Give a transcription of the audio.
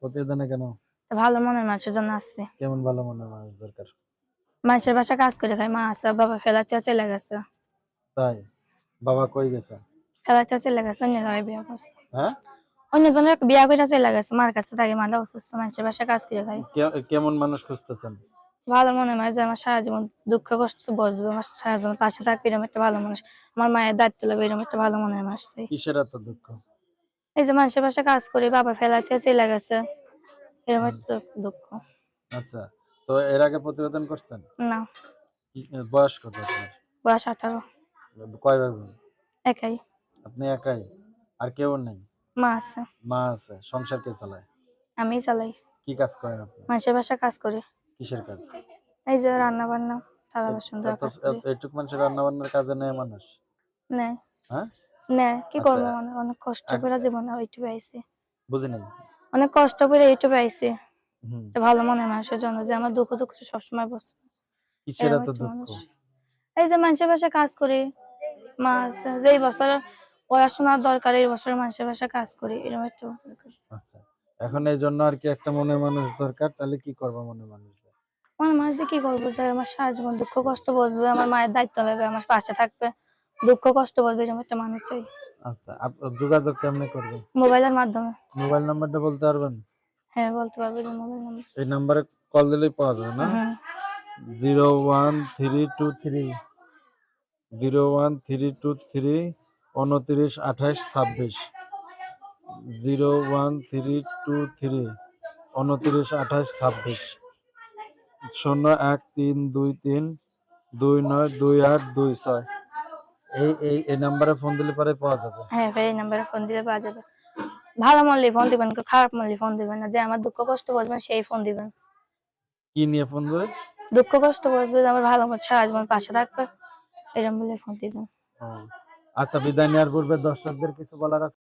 প্রতিবেদনে কেন? ভালো মনের মানুষের জন্য আসছে। কেমন ভালো মনে মানুষ দরকার? মানুষের বাসা কাজ করে খায় মা আছে বাবা ফেলাতে চলে গেছে। তাই? বাবা কই গেছে? ফেলাতে চলে গেছে অন্য জায়গায় বিয়ে করছে। হ্যাঁ? অন্যজনের বিয়া করে চলে গেছে মার কাছে থাকে অসুস্থ মানুষের বাসা কাজ করে কেমন মানুষ খুঁজতেছেন? ভালো মনে হয় যে আমার সারা জীবন দুঃখ কষ্ট বসবে আমার সারা জীবন পাশে থাকবে এরকম একটা ভালো মানুষ আমার মায়ের দায়িত্ব নেবে এরকম একটা ভালো মনের মানুষ কিসের এত দুঃখ? এই যে মানুষের বাসা কাজ করে বাবা ফেলাতে চলে গেছে। এরকম দুঃখ। আচ্ছা তো এর আগে প্রতিবেদন করছেন? না। বয়স কত আপনার? বয়স আঠারো। কয় ভাই বোন? একাই। আপনি একাই? আর কেউ নেই? মা আছে। মা আছে। সংসার কে চালায়? আমি চালাই। কি কাজ করেন আপনি? মানুষের বাসা কাজ করে। কিসের কাজ? এই যে রান্না বান্না থালা বাসন ধোয়া এত কাজ করি। এত- মানুষের রান্না বান্নার কাজে নেয় মানুষ? নেয় হ্যাঁ? নেয় কি আচ্ছা। করব মানে? অনেক কষ্ট করে জীবনে আইছি। বুঝি নাই? অনেক কষ্ট করে আইছি। ভালো মনের মানুষের জন্য যে আমার দুঃখ দুঃখ সবসময় বসবে কিসের এরকম এত দুঃখ? এই যে মানুষের কাজ করি মা আছে যেই বছর পড়াশোনার দরকার এই বছর মানুষের বাসা কাজ করি এরকম একটা। আচ্ছা এখন এই জন্য আর কি একটা মনের মানুষ দরকার তাহলে কি করব মনের মানুষ মনে মানুষ কি করব? যে আমার সারা জীবন দুঃখ কষ্ট বসবে আমার মায়ের দায়িত্ব নেবে আমার পাশে থাকবে। দুঃখ কষ্ট বসবে এরকম একটা মানুষ চাই। আচ্ছা যোগাযোগ কেমনে করবে? মোবাইলের মাধ্যমে। মোবাইল নাম্বারটা বলতে পারবেন? হ্যাঁ বলতে পারবে মোবাইল নাম্বার। এই নাম্বারে কল দিলেই পাওয়া যাবে না? Zero one three two three zero one three two three উনত্রিশ আঠাশ ছাব্বিশ zero one three two three উনত্রিশ আঠাশ ছাব্বিশ শূন্য এক তিন দুই তিন দুই নয় দুই আট দুই ছয়। এই এই এই নম্বরে ফোন দিলে পরে পাওয়া যাবে। হ্যাঁ ভাই এই নম্বরে ফোন দিলে পাওয়া যাবে। ভালো মনলে ফোন দিবেন খারাপ মনলে ফোন দিবেন না। যে আমার দুঃখ কষ্ট বসবেন সেই ফোন দিবেন। কি নিয়ে ফোন করে দুঃখ কষ্ট বুঝবে আমার ভালো মতো সারা জীবন পাশে থাকবে এরকম বলে ফোন দিবেন। আচ্ছা বিদায় নেওয়ার পূর্বে দর্শকদের কিছু বলার আছে?